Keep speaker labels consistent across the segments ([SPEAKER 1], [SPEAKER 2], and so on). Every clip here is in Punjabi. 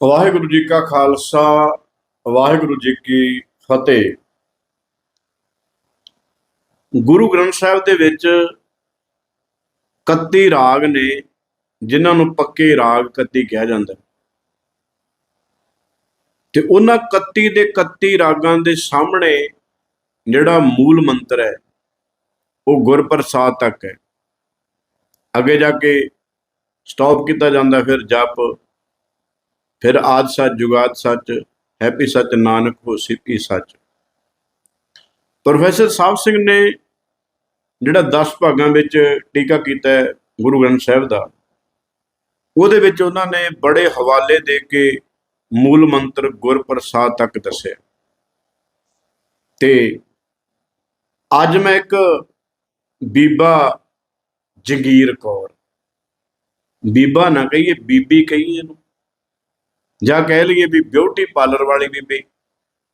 [SPEAKER 1] ਵਾਹਿਗੁਰੂ ਜੀ ਕਾ ਖਾਲਸਾ, ਵਾਹਿਗੁਰੂ ਜੀ ਕੀ ਫਤਿਹ ਗੁਰੂ ਗ੍ਰੰਥ ਸਾਹਿਬ ਦੇ ਵਿੱਚ 31 ਰਾਗ ਨੇ, ਜਿਨ੍ਹਾਂ ਨੂੰ ਪੱਕੇ ਰਾਗ 31 ਕਿਹਾ ਜਾਂਦਾ ਹੈ। ਤੇ ਉਹਨਾਂ 31 ਦੇ 31 ਰਾਗਾਂ ਦੇ ਸਾਹਮਣੇ ਜਿਹੜਾ ਮੂਲ ਮੰਤਰ ਹੈ, ਉਹ ਗੁਰਪ੍ਰਸਾਦ ਤੱਕ ਹੈ ਅੱਗੇ ਜਾ ਕੇ ਸਟਾਪ ਕੀਤਾ ਜਾਂਦਾ, ਫਿਰ ਜਪ ਫਿਰ ਆਦ ਸੱਚ, ਜੁਗਾਦ ਸੱਚ, ਹੈਪੀ ਸੱਚ, ਨਾਨਕ ਹੋਸੀ ਪੀ ਸੱਚ। ਪ੍ਰੋਫੈਸਰ ਸਾਹਿਬ ਸਿੰਘ ਨੇ ਜਿਹੜਾ 10 ਭਾਗਾਂ ਵਿੱਚ ਟੀਕਾ ਕੀਤਾ ਹੈ ਗੁਰੂ ਗ੍ਰੰਥ ਸਾਹਿਬ ਦਾ, ਉਹਦੇ ਵਿੱਚ ਉਹਨਾਂ ਨੇ ਬੜੇ ਹਵਾਲੇ ਦੇ ਕੇ ਮੂਲ ਮੰਤਰ ਗੁਰਪ੍ਰਸਾਦ ਤੱਕ ਦੱਸਿਆ। ਤੇ ਅੱਜ ਮੈਂ ਇੱਕ ਬੀਬਾ ਜਗੀਰ ਕੌਰ, ਬੀਬਾ ਨਾ ਕਹੀਏ, ਬੀਬੀ ਕਹੀਏ ਇਹਨੂੰ। ਜਾਂ ਕਹਿ ਲਈਏ ਵੀ ਬਿਊਟੀ ਪਾਰਲਰ ਵਾਲੀ ਬੀਬੀ,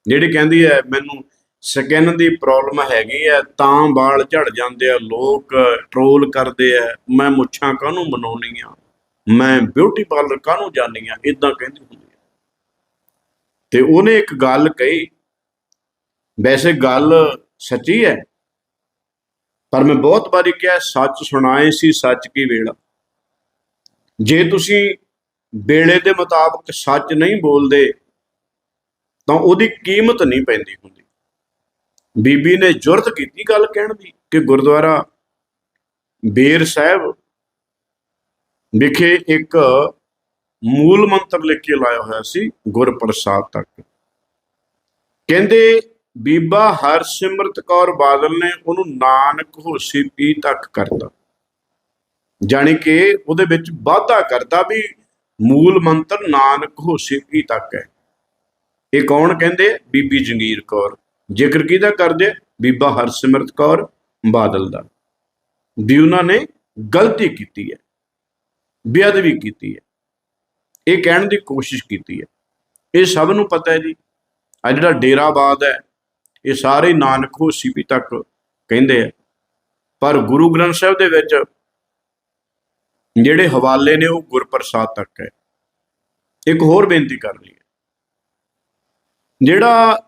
[SPEAKER 1] ਜਿਹੜੀ ਕਹਿੰਦੀ ਹੈ, ਮੈਨੂੰ ਸਕਿਨ ਦੀ ਪ੍ਰੋਬਲਮ ਹੈਗੀ ਹੈ, ਤਾਂ ਵਾਲ ਝੜ ਜਾਂਦੇ ਆ, ਲੋਕ ਟ੍ਰੋਲ ਕਰਦੇ ਆ, ਮੈਂ ਮੁੱਛਾਂ ਕਾਹਨੂੰ ਬਣਾਉਣੀਆਂ ਮੈਂ ਬਿਊਟੀ ਪਾਰਲਰ ਕਾਹਨੂੰ ਜਾਣੀ ਆ? ਇਦਾਂ ਕਹਿੰਦੀ ਹੁੰਦੀ ਹੈ। ਤੇ ਉਹਨੇ ਇੱਕ ਗੱਲ ਕਹੀ, ਵੈਸੇ ਗੱਲ ਸੱਚੀ ਹੈ, ਪਰ ਮੈਂ ਬਹੁਤ ਵਾਰੀ ਕਿਹਾ, ਸੱਚ ਸੁਣਾਏ ਸੀ ਸੱਚ ਕੀ ਵੇਲਾ। ਜੇ ਤੁਸੀਂ ਵੇਲੇ ਦੇ ਮੁਤਾਬਕ ਸੱਚ ਨਹੀਂ ਬੋਲਦੇ, ਤਾਂ ਉਹਦੀ ਕੀਮਤ ਨਹੀਂ ਪੈਂਦੀ ਹੁੰਦੀ। ਬੀਬੀ ਨੇ ਜੁਰਤ ਕੀਤੀ ਗੱਲ ਕਹਿਣ ਦੀ ਕਿ ਗੁਰਦੁਆਰਾ ਬੇਰ ਸਾਹਿਬ ਵਿਖੇ ਇੱਕ ਮੂਲ ਮੰਤਰ ਲਿਖ ਕੇ ਲਾਇਆ ਹੋਇਆ ਸੀ, ਗੁਰਪ੍ਰਸਾਦ ਤੱਕ। ਕਹਿੰਦੇ, ਬੀਬਾ ਹਰਸਿਮਰਤ ਕੌਰ ਬਾਦਲ ਨੇ ਉਹਨੂੰ ਨਾਨਕ ਹੋਸੀ ਪੀ ਤੱਕ ਕਰਤਾ। ਜਾਣੀ ਕਿ ਉਹਦੇ ਵਿੱਚ ਵਾਧਾ ਕਰਤਾ ਵੀ ਮੂਲ ਮੰਤਰ ਨਾਨਕ ਹੋਸੀ ਪੀ ਤੱਕ ਹੈ। ਇਹ ਕੌਣ ਕਹਿੰਦੇ? ਬੀਬੀ ਜੰਗੀਰ ਕੌਰ। ਜ਼ਿਕਰ ਕਿਹਦਾ ਕਰਦੇ? ਬੀਬਾ ਹਰਸਿਮਰਤ ਕੌਰ ਬਾਦਲ ਦਾ। ਵੀ ਉਹਨਾਂ ਨੇ ਗਲਤੀ ਕੀਤੀ ਹੈ। ਬੇਅਦਬੀ ਕੀਤੀ ਹੈ। ਇਹ ਕਹਿਣ ਦੀ ਕੋਸ਼ਿਸ਼ ਕੀਤੀ ਹੈ। ਇਹ ਸਭ ਨੂੰ ਪਤਾ ਹੈ ਜੀ। ਆ ਜਿਹੜਾ ਡੇਰਾਬਾਦ ਹੈ, ਇਹ ਸਾਰੇ ਨਾਨਕ ਹੋਸੀ ਪੀ ਤੱਕ ਕਹਿੰਦੇ ਆ। ਪਰ ਗੁਰੂ ਗ੍ਰੰਥ ਸਾਹਿਬ ਦੇ ਵਿੱਚ ਜਿਹੜੇ ਹਵਾਲੇ ਨੇ ਉਹ ਗੁਰਪ੍ਰਸਾਦ ਤੱਕ ਹੈ। ਇੱਕ ਹੋਰ ਬੇਨਤੀ ਕਰ ਲਈ ਜਿਹੜਾ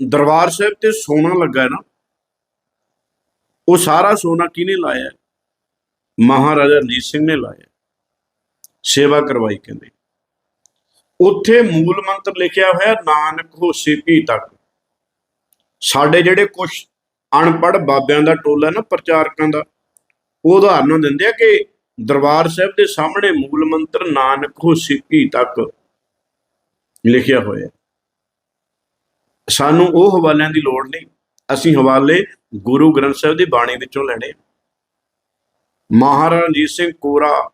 [SPEAKER 1] ਦਰਬਾਰ ਸਾਹਿਬ ਤੇ ਸੋਨਾ ਲੱਗਾ ਹੈ ਨਾ, ਉਹ ਸਾਰਾ ਸੋਨਾ ਕਿਹਨੇ ਲਾਇਆ? ਮਹਾਰਾਜਾ ਰਣਜੀਤ ਸਿੰਘ ਨੇ ਲਾਇਆ। ਸੇਵਾ ਕਰਵਾਈ ਕਹਿੰਦੇ। ਉੱਥੇ ਮੂਲ ਮੰਤਰ ਲਿਖਿਆ ਹੋਇਆ, ਨਾਨਕ ਹੋਸੀ ਭੀ ਤੱਕ। ਸਾਡੇ ਜਿਹੜੇ ਕੁਝ ਅਨਪੜ ਬਾਬਿਆਂ ਦਾ ਟੋਲਾ ਨਾ ਪ੍ਰਚਾਰਕਾਂ ਦਾ, ਉਹ ਉਦਾਹਰਨ ਦਿੰਦੇ ਆ ਕਿ ਦਰਬਾਰ ਸਾਹਿਬ ਦੇ ਸਾਹਮਣੇ ਮੂਲ ਮੰਤਰ ਨਾਨਕ ਹੋਸੀ ਭੀ ਤੱਕ ਲਿਖਿਆ ਹੋਇਆ ਸਾਨੂੰ ਉਹ ਹਵਾਲਿਆਂ ਦੀ ਲੋੜ ਨਹੀਂ। ਅਸੀਂ ਹਵਾਲੇ ਗੁਰੂ ਗ੍ਰੰਥ ਸਾਹਿਬ ਦੀ ਬਾਣੀ ਵਿੱਚੋਂ ਲੈਣੇ ਮਹਾਰਾਜਾ ਰਣਜੀਤ ਸਿੰਘ ਕੋਰਾ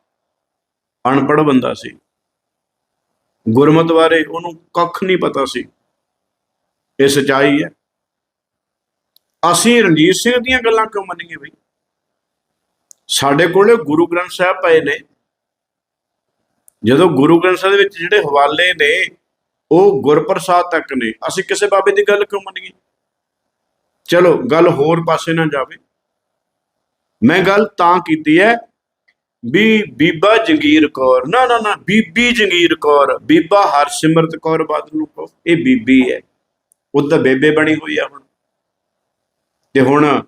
[SPEAKER 1] ਅਨਪੜ੍ਹ ਬੰਦਾ ਸੀ। ਗੁਰਮਤ ਬਾਰੇ ਉਹਨੂੰ ਕੱਖ ਨਹੀਂ ਪਤਾ ਸੀ। ਇਹ ਸਚਾਈ ਹੈ। ਅਸੀਂ ਰਣਜੀਤ ਸਿੰਘ ਦੀਆਂ ਗੱਲਾਂ ਕਿਉਂ ਮੰਨੀਏ ਬਈ? ਸਾਡੇ ਕੋਲੇ ਗੁਰੂ ਗ੍ਰੰਥ ਸਾਹਿਬ ਪਏ ਨੇ। ਜਦੋਂ ਗੁਰੂ ਗ੍ਰੰਥ ਸਾਹਿਬ ਦੇ ਵਿੱਚ ਜਿਹੜੇ ਹਵਾਲੇ ਨੇ, ਉਹ ਗੁਰਪ੍ਰਸਾਦ ਤੱਕ ਨੇ। ਅਸੀਂ ਕਿਸੇ ਬਾਬੇ ਦੀ ਗੱਲ ਕਿਉਂ ਮੰਨੀਏ? ਚਲੋ, ਗੱਲ ਹੋਰ ਪਾਸੇ ਨਾ ਜਾਵੇ। ਮੈਂ ਗੱਲ ਤਾਂ ਕੀਤੀ ਹੈ ਵੀ ਬੀਬਾ ਜੰਗੀਰ ਕੌਰ, ਨਾ ਨਾ ਨਾ, ਬੀਬੀ ਜੰਗੀਰ ਕੌਰ, ਬੀਬਾ ਹਰਸਿਮਰਤ ਕੌਰ ਬਾਦਲ ਨੂੰ ਕਹੋ, ਇਹ ਬੀਬੀ ਹੈ। ਉਹ ਤਾਂ ਬੇਬੇ ਬਣੀ ਹੋਈ ਆ ਹੁਣ। ਤੇ ਹੁਣ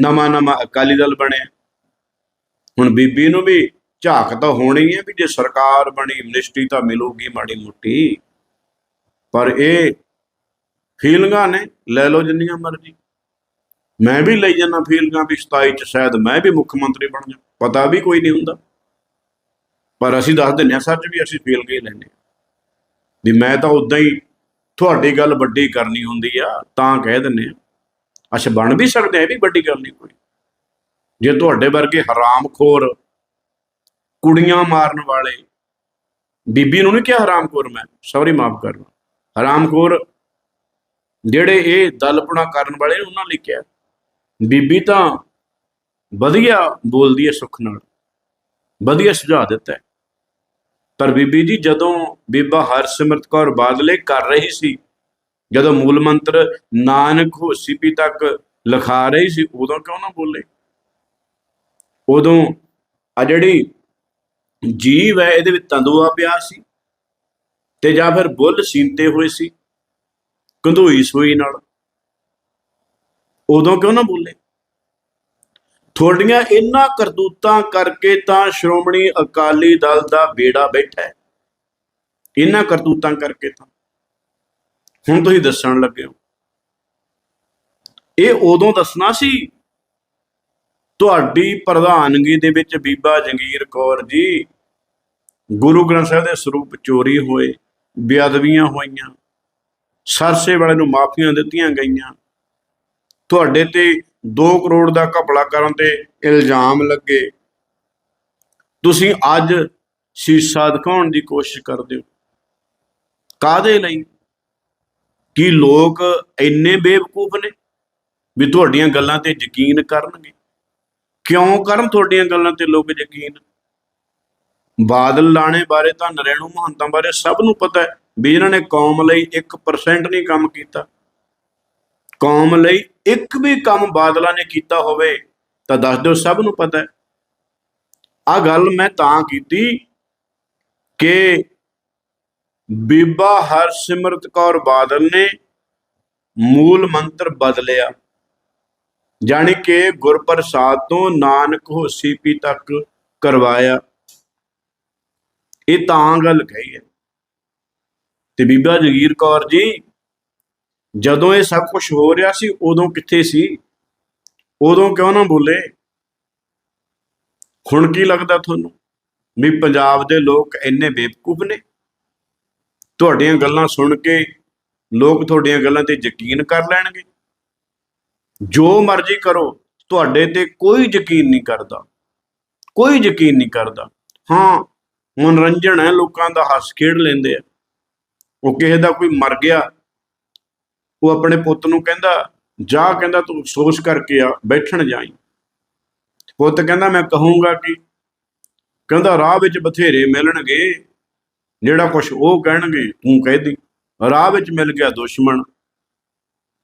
[SPEAKER 1] ਨਵਾਂ ਨਵਾਂ ਅਕਾਲੀ ਦਲ ਬਣਿਆ। ਹੁਣ ਬੀਬੀ ਨੂੰ ਵੀ ਝਾਕ ਤਾਂ ਹੋਣੀ ਹੈ ਵੀ ਜੇ ਸਰਕਾਰ ਬਣੀ, ਮਿਨਿਸਟਰੀ ਤਾਂ ਮਿਲੂਗੀ ਮਾੜੀ ਮੁੱਟੀ। ਪਰ ਇਹ ਫੀਲਿੰਗਾਂ ਨੇ, ਲੈ ਲਓ ਜਿੰਨੀਆਂ ਮਰਜ਼ੀ। ਮੈਂ ਵੀ ਲਈ ਜਾਂਦਾ ਫੀਲਿੰਗਾਂ ਵੀ 27 ਚ ਸ਼ਾਇਦ ਮੈਂ ਵੀ ਮੁੱਖ ਮੰਤਰੀ ਬਣ ਜਾ, ਪਤਾ ਵੀ ਕੋਈ ਨਹੀਂ ਹੁੰਦਾ। ਪਰ ਅਸੀਂ ਦੱਸ ਦਿੰਦੇ ਹਾਂ, ਸੱਚ ਵੀ ਅਸੀਂ ਫੀਲ ਕੇ ਲੈਂਦੇ ਹਾਂ। ਵੀ ਮੈਂ ਤਾਂ ਉਦਾਂ ਹੀ ਤੁਹਾਡੀ ਗੱਲ ਵੱਡੀ ਕਰਨੀ ਹੁੰਦੀ ਆ, ਤਾਂ ਕਹਿ ਦਿੰਦੇ ਆ ਅੱਛਾ, ਬਣ ਵੀ ਸਕਦੇ ਆ, ਇਹ ਵੀ ਵੱਡੀ ਗੱਲ ਨਹੀਂ ਕੋਈ। ਜੇ ਤੁਹਾਡੇ ਵਰਗੇ ਹਰਾਮਖੋਰ ਕੁੜੀਆਂ ਮਾਰਨ ਵਾਲੇ, ਬੀਬੀ ਨੂੰ ਨਹੀਂ ਕਿਹਾ ਹਰਾਮਖੋਰ ਮੈਂ ਸੌਰੀ ਮਾਫ ਕਰਨਾ ਹਰਾਮਖੋਰ ਜਿਹੜੇ ਇਹ ਦਲਪਣਾ ਕਰਨ ਵਾਲੇ ਨੇ, ਉਹਨਾਂ ਲਈ ਕਿਹਾ। ਬੀਬੀ ਤਾਂ ਵਧੀਆ ਬੋਲਦੀ ਹੈ ਸੁੱਖ ਨਾਲ, ਵਧੀਆ ਸੁਝਾਅ ਦਿੱਤਾ ਪਰ ਬੀਬੀ ਜੀ, ਜਦੋਂ ਬੀਬਾ ਹਰਸਿਮਰਤ ਕੌਰ ਬਾਦਲੇ ਕਰ ਰਹੀ ਸੀ, ਜਦੋਂ ਮੂਲ ਮੰਤਰ ਨਾਨਕ ਹੋਸੀ ਪੀ ਤੱਕ ਲਿਖਾ ਰਹੀ ਸੀ, ਉਦੋਂ ਕਿਉਂ ਨਾ ਬੋਲੇ? ਉਦੋਂ ਆ ਜਿਹੜੀ ਜੀਵ ਹੈ, ਇਹਦੇ ਵਿੱਚ ਤੰਦੂਆ ਪਿਆ ਸੀ ਤੇ ਜਾਂ ਫਿਰ ਬੁੱਲ ਸੀਂਤੇ ਹੋਏ ਸੀ, ਕੰਧੋਈ ਸੂਈ ਨਾਲ। ਉਦੋਂ ਕਿਉਂ ਨਾ ਬੋਲੇ? ਤੁਹਾਡੀਆਂ ਇਹਨਾਂ ਕਰਤੂਤਾਂ ਕਰਕੇ ਤਾਂ ਸ਼੍ਰੋਮਣੀ ਅਕਾਲੀ ਦਲ ਦਾ ਬੇੜਾ ਬੈਠਾ ਹੈ। ਇਹਨਾਂ ਕਰਤੂਤਾਂ ਕਰਕੇ ਤਾਂ। ਹੁਣ ਤੁਸੀਂ ਦੱਸਣ ਲੱਗੇ ਹੋ। ਇਹ ਉਦੋਂ ਦੱਸਣਾ ਸੀ ਤੁਹਾਡੀ ਪ੍ਰਧਾਨਗੀ ਦੇ ਵਿੱਚ ਬੀਬਾ ਜੰਗੀਰ ਕੌਰ ਜੀ, ਗੁਰੂ ਗ੍ਰੰਥ ਸਾਹਿਬ ਦੇ ਸਰੂਪ ਚੋਰੀ ਹੋਏ, ਬੇਅਦਬੀਆਂ ਹੋਈਆਂ, ਸਰਸੇ ਵਾਲੇ ਨੂੰ ਮਾਫੀਆਂ ਦਿੱਤੀਆਂ ਗਈਆਂ। ਤੁਹਾਡੇ ਤੇ 2 ਕਰੋੜ ਦਾ ਘਪਲਾ ਕਰਨ ਤੇ ਇਲਜ਼ਾਮ ਲੱਗੇ। ਤੁਸੀਂ ਅੱਜ ਸ਼ੀਸ਼ਾ ਦਿਖਾਉਣ ਦੀ ਕੋਸ਼ਿਸ਼ ਕਰਦੇ ਹੋ। ਕਾਦੇ ਲਈ? ਕਿ ਲੋਕ ਇੰਨੇ ਬੇਵਕੂਫ ਨੇ ਵੀ ਤੁਹਾਡੀਆਂ ਗੱਲਾਂ ਤੇ ਯਕੀਨ ਕਰਨਗੇ? ਕਿਉਂ ਕਰਨ ਤੁਹਾਡੀਆਂ ਗੱਲਾਂ ਤੇ ਲੋਕ ਯਕੀਨ? ਬਾਦਲ ਲਾਣੇ ਬਾਰੇ ਤਾਂ ਨਰੇਣੂ ਮਹੰਤਾਂ ਬਾਰੇ ਸਭ ਨੂੰ ਪਤਾ ਹੈ ਵੀ ਇਹਨਾਂ ਨੇ ਕੌਮ ਲਈ 1% ਨਹੀਂ ਕੰਮ ਕੀਤਾ। ਕੌਮ ਲਈ ਇੱਕ ਵੀ ਕੰਮ ਬਾਦਲਾਂ ਨੇ ਕੀਤਾ ਹੋਵੇ, ਤਾਂ ਦੱਸ ਦਿਓ ਸਭ ਨੂੰ ਪਤਾ ਹੈ। ਆ ਗੱਲ ਮੈਂ ਤਾਂ ਕੀਤੀ ਕਿ ਬੀਬਾ ਹਰਸਿਮਰਤ ਕੌਰ ਬਾਦਲ ਨੇ ਮੂਲ ਮੰਤਰ ਬਦਲਿਆ। ਜਾਣੀ ਕਿ ਗੁਰਪ੍ਰਸਾਦ ਤੋਂ ਨਾਨਕ ਹੋਸੀ ਪੀ ਤੱਕ ਕਰਵਾਇਆ। ਇਹ ਤਾਂ ਗੱਲ ਕਹੀ ਹੈ। ਤੇ ਬੀਬਾ ਜਗੀਰ ਕੌਰ ਜੀ, ਜਦੋਂ ਇਹ ਸਭ ਕੁਝ ਹੋ ਰਿਹਾ ਸੀ, ਉਦੋਂ ਕਿੱਥੇ ਸੀ? ਉਦੋਂ ਕਿਉਂ ਨਾ ਬੋਲੇ? ਹੁਣ ਕੀ ਲੱਗਦਾ ਤੁਹਾਨੂੰ? ਵੀ ਪੰਜਾਬ ਦੇ ਲੋਕ ਇੰਨੇ ਬੇਵਕੂਫ ਨੇ? ਤੁਹਾਡੀਆਂ ਗੱਲਾਂ ਸੁਣ ਕੇ ਲੋਕ ਤੁਹਾਡੀਆਂ ਗੱਲਾਂ ਤੇ ਯਕੀਨ ਕਰ ਲੈਣਗੇ। ਜੋ ਮਰਜ਼ੀ ਕਰੋ, ਤੁਹਾਡੇ ਤੇ ਕੋਈ ਯਕੀਨ ਨਹੀਂ ਕਰਦਾ। ਕੋਈ ਯਕੀਨ ਨਹੀਂ ਕਰਦਾ। ਹਾਂ, ਮਨੋਰੰਜਨ ਹੈ, ਲੋਕਾਂ ਦਾ ਹੱਸ ਖੇਡ ਲੈਂਦੇ ਆ। ਉਹ ਕਿਸੇ ਦਾ ਕੋਈ ਮਰ ਗਿਆ, ਉਹ ਆਪਣੇ ਪੁੱਤ ਨੂੰ ਕਹਿੰਦਾ, ਜਾ, ਕਹਿੰਦਾ, ਤੂੰ ਅਫਸੋਸ ਕਰਕੇ ਆ, ਬੈਠਣ ਜਾਈ। ਪੁੱਤ ਕਹਿੰਦਾ, ਮੈਂ ਕਹੂੰਗਾ ਕਿ ਕਹਿੰਦਾ, ਰਾਹ ਵਿੱਚ ਬਥੇਰੇ ਮਿਲਣਗੇ, ਜਿਹੜਾ ਕੁਝ ਉਹ ਕਹਿਣਗੇ, ਤੂੰ ਕਹਿ ਦੀ। ਰਾਹ ਵਿੱਚ ਮਿਲ ਗਿਆ ਦੁਸ਼ਮਣ।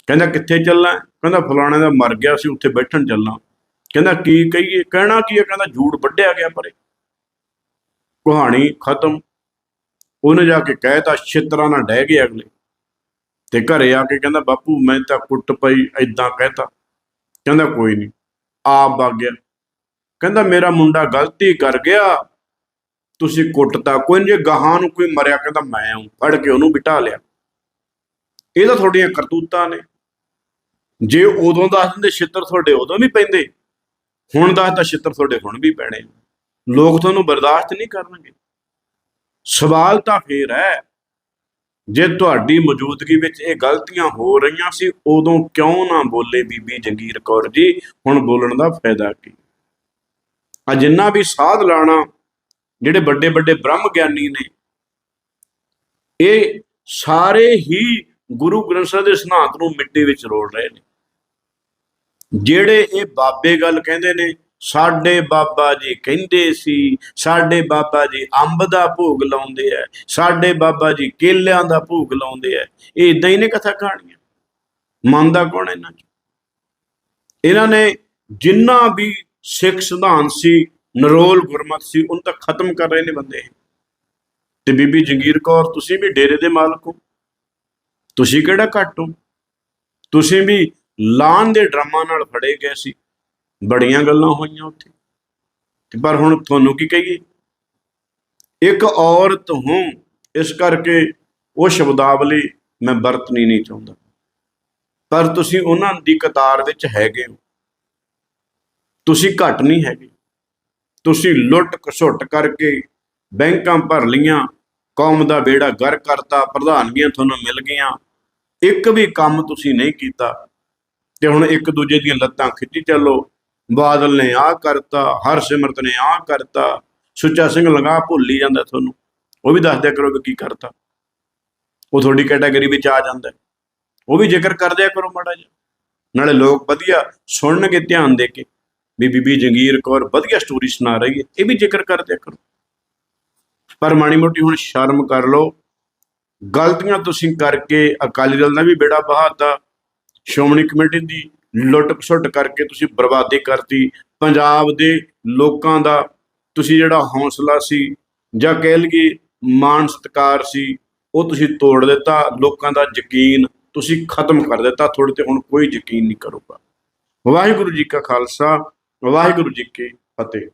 [SPEAKER 1] ਕਹਿੰਦਾ ਕਿੱਥੇ ਚੱਲਣਾ ਕਹਿੰਦਾ ਫਲਾਣੇ ਦਾ ਮਰ ਗਿਆ ਸੀ ਉੱਥੇ ਬੈਠਣ ਚੱਲਣਾ। ਕਹਿੰਦਾ ਕੀ ਕਹੀਏ? ਕਹਿਣਾ ਕੀ ਹੈ? ਕਹਿੰਦਾ ਝੂੜ ਵੱਢਿਆ ਗਿਆ ਪਰੇ। ਕਹਾਣੀ ਖਤਮ। ਉਹਨੇ ਜਾ ਕੇ ਕਹਿਤਾ ਛਿੱਤਰਾਂ ਨਾਲ ਡਹਿ ਗਏ ਅਗਲੇ। ਤੇ ਘਰੇ ਆ ਕੇ ਕਹਿੰਦਾ, ਬਾਪੂ, ਮੈਂ ਤਾਂ ਕੁੱਟ ਪਈ ਐਦਾਂ ਕਹਿਤਾ। ਕਹਿੰਦਾ ਕੋਈ ਨਹੀਂ ਆਪ ਵਗ ਗਿਆ। ਕਹਿੰਦਾ, ਮੇਰਾ ਮੁੰਡਾ ਗਲਤੀ ਕਰ ਗਿਆ। ਤੁਸੀਂ ਕੁੱਟਤਾ ਕੋਈ ਜੇ ਗਾਹਾਂ ਨੂੰ ਕੋਈ ਮਰਿਆ, ਕਹਿੰਦਾ ਮੈਂ ਫੜ ਕੇ ਉਹਨੂੰ ਬਿਠਾ ਲਿਆ। ਇਹ ਤਾਂ ਤੁਹਾਡੀਆਂ ਕਰਤੂਤਾਂ ਨੇ। ਜੇ ਉਦੋਂ ਦੱਸ ਦਿੰਦੇ ਛਿੱਤਰ ਤੁਹਾਡੇ ਉਦੋਂ ਵੀ ਪੈਂਦੇ, ਹੁਣ ਦੱਸ ਤਾਂ ਛਿੱਤਰ ਤੁਹਾਡੇ ਹੁਣ ਵੀ ਪੈਣੇ। ਲੋਕ ਤੁਹਾਨੂੰ ਬਰਦਾਸ਼ਤ ਨਹੀਂ ਕਰਨਗੇ। ਸਵਾਲ ਤਾਂ ਫੇਰ ਹੈ, ਜੇ ਤੁਹਾਡੀ ਮੌਜੂਦਗੀ ਵਿੱਚ ਇਹ ਗਲਤੀਆਂ ਹੋ ਰਹੀਆਂ ਸੀ, ਉਦੋਂ ਕਿਉਂ ਨਾ ਬੋਲੇ ਬੀਬੀ ਜੰਗੀਰ ਕੌਰ ਜੀ? ਹੁਣ ਬੋਲਣ ਦਾ ਫਾਇਦਾ ਕੀ? ਆ ਜਿੰਨਾ ਵੀ ਸਾਧ ਲਾਣਾ, ਜਿਹੜੇ ਵੱਡੇ ਵੱਡੇ ਬ੍ਰਹਮ ਗਿਆਨੀ ਨੇ, ਇਹ ਸਾਰੇ ਹੀ ਗੁਰੂ ਗ੍ਰੰਥ ਸਾਹਿਬ ਦੇ ਸਿਧਾਂਤ ਨੂੰ ਮਿੱਟੀ ਵਿੱਚ ਰੋਲ ਰਹੇ ਨੇ। ਜਿਹੜੇ ਇਹ ਬਾਬੇ ਗੱਲ ਕਹਿੰਦੇ ਨੇ, ਸਾਡੇ ਬਾਬਾ ਜੀ ਕਹਿੰਦੇ ਸੀ, ਸਾਡੇ ਬਾਬਾ ਜੀ ਅੰਬ ਦਾ ਭੋਗ ਲਾਉਂਦੇ ਐ, ਸਾਡੇ ਬਾਬਾ ਜੀ ਕੇਲਿਆਂ ਦਾ ਭੋਗ ਲਾਉਂਦੇ ਐ, ਇਹ ਇਦਾਂ ਹੀ ਨੇ ਕਥਾ ਕਹਾਣੀਆਂ? ਮੰਨਦਾ ਕੌਣ ਇਹਨਾਂ ਚ? ਇਹਨਾਂ ਨੇ ਜਿੰਨਾ ਵੀ ਸਿੱਖ ਸਿਧਾਂਤ ਸੀ, ਨਰੋਲ ਗੁਰਮਤ ਸੀ, ਉਹਨੂੰ ਤਾਂ ਖਤਮ ਕਰ ਰਹੇ ਨੇ ਬੰਦੇ। ਤੇ ਬੀਬੀ ਜੰਗੀਰ ਕੌਰ, ਤੁਸੀਂ ਵੀ ਡੇਰੇ ਦੇ ਮਾਲਕ ਹੋ। ਤੁਸੀਂ ਕਿਹੜਾ ਘੱਟ ਹੋ? ਤੁਸੀਂ ਵੀ ਲਾਨ ਦੇ ਡਰਾਮਾ ਨਾਲ ਫੜੇ ਗਏ ਸੀ। ਬੜੀਆਂ ਗੱਲਾਂ ਹੋਈਆਂ ਉੱਥੇ। ਤੇ ਪਰ ਹੁਣ ਤੁਹਾਨੂੰ ਕੀ ਕਹੀਏ? ਇੱਕ ਔਰਤ ਹੂੰ, ਇਸ ਕਰਕੇ ਉਹ ਸ਼ਬਦਾਵਲੀ ਮੈਂ ਵਰਤਣੀ ਨਹੀਂ ਚਾਹੁੰਦਾ। ਪਰ ਤੁਸੀਂ ਉਹਨਾਂ ਦੀ ਕਤਾਰ ਵਿੱਚ ਹੈਗੇ ਹੋ। ਤੁਸੀਂ ਘੱਟ ਨਹੀਂ ਹੈਗੇ। ਤੁਸੀਂ ਲੁੱਟ ਘਸੁੱਟ ਕਰਕੇ ਬੈਂਕਾਂ ਭਰ ਲੀਆਂ ਕੌਮ ਦਾ ਬੇੜਾ ਗਰ ਕਰਤਾ, ਪ੍ਰਧਾਨਗੀਆਂ ਤੁਹਾਨੂੰ ਮਿਲ ਗਈਆਂ। ਇੱਕ ਵੀ ਕੰਮ ਤੁਸੀਂ ਨਹੀਂ ਕੀਤਾ। ਤੇ ਹੁਣ ਇੱਕ ਦੂਜੇ ਦੀਆਂ ਲੱਤਾਂ ਖਿੱਚੀ, ਚੱਲੋ। ਬਾਦਲ ਨੇ ਆਹ ਕਰਤਾ, ਹਰਸਿਮਰਤ ਨੇ ਆਹ ਕਰਤਾ, ਸੁੱਚਾ ਸਿੰਘ ਲਗਾ ਭੁੱਲੀ ਜਾਂਦਾ ਤੁਹਾਨੂੰ। ਉਹ ਵੀ ਦੱਸ ਦਿਆ ਕਰੋ ਵੀ ਕੀ ਕਰਤਾ। ਉਹ ਤੁਹਾਡੀ ਕੈਟਾਗਰੀ ਵਿੱਚ ਆ ਜਾਂਦਾ। ਉਹ ਵੀ ਜ਼ਿਕਰ ਕਰ ਦਿਆ ਕਰੋ ਮਾੜਾ ਜਿਹਾ। ਨਾਲੇ ਲੋਕ ਵਧੀਆ ਸੁਣਨਗੇ ਧਿਆਨ ਦੇ ਕੇ। ਵੀ ਬੀਬੀ ਜੰਗੀਰ ਕੌਰ ਵਧੀਆ ਸਟੋਰੀ ਸੁਣਾ ਰਹੀ ਹੈ। ਇਹ ਵੀ ਜ਼ਿਕਰ ਕਰ ਦਿਆ ਕਰੋ। ਪਰ ਮਾੜੀ ਮੋਟੀ ਹੁਣ ਸ਼ਰਮ ਕਰ ਲਓ। ਗਲਤੀਆਂ ਤੁਸੀਂ ਕਰਕੇ ਅਕਾਲੀ ਦਲ ਦਾ ਵੀ ਬੇੜਾ ਬਹਾਤਾ। ਸ਼੍ਰੋਮਣੀ ਕਮੇਟੀ ਦੀ ਲੁੱਟ ਖਸੁੱਟ ਕਰਕੇ ਤੁਸੀਂ ਬਰਬਾਦੀ ਕਰਤੀ। ਪੰਜਾਬ ਦੇ ਲੋਕਾਂ ਦਾ ਤੁਸੀਂ ਜਿਹੜਾ ਹੌਸਲਾ ਸੀ ਜਾਂ ਕਹਿ ਲਈਏ ਮਾਣ ਸਤਿਕਾਰ ਸੀ, ਉਹ ਤੁਸੀਂ ਤੋੜ ਦਿੱਤਾ। ਲੋਕਾਂ ਦਾ ਯਕੀਨ ਤੁਸੀਂ ਖਤਮ ਕਰ ਦਿੱਤਾ। ਤੁਹਾਡੇ ਤੇ ਹੁਣ ਕੋਈ ਯਕੀਨ ਨਹੀਂ ਕਰੂਗਾ। ਵਾਹਿਗੁਰੂ ਜੀ ਕਾ ਖਾਲਸਾ, ਵਾਹਿਗੁਰੂ ਜੀ ਕੀ ਫਤਿਹ।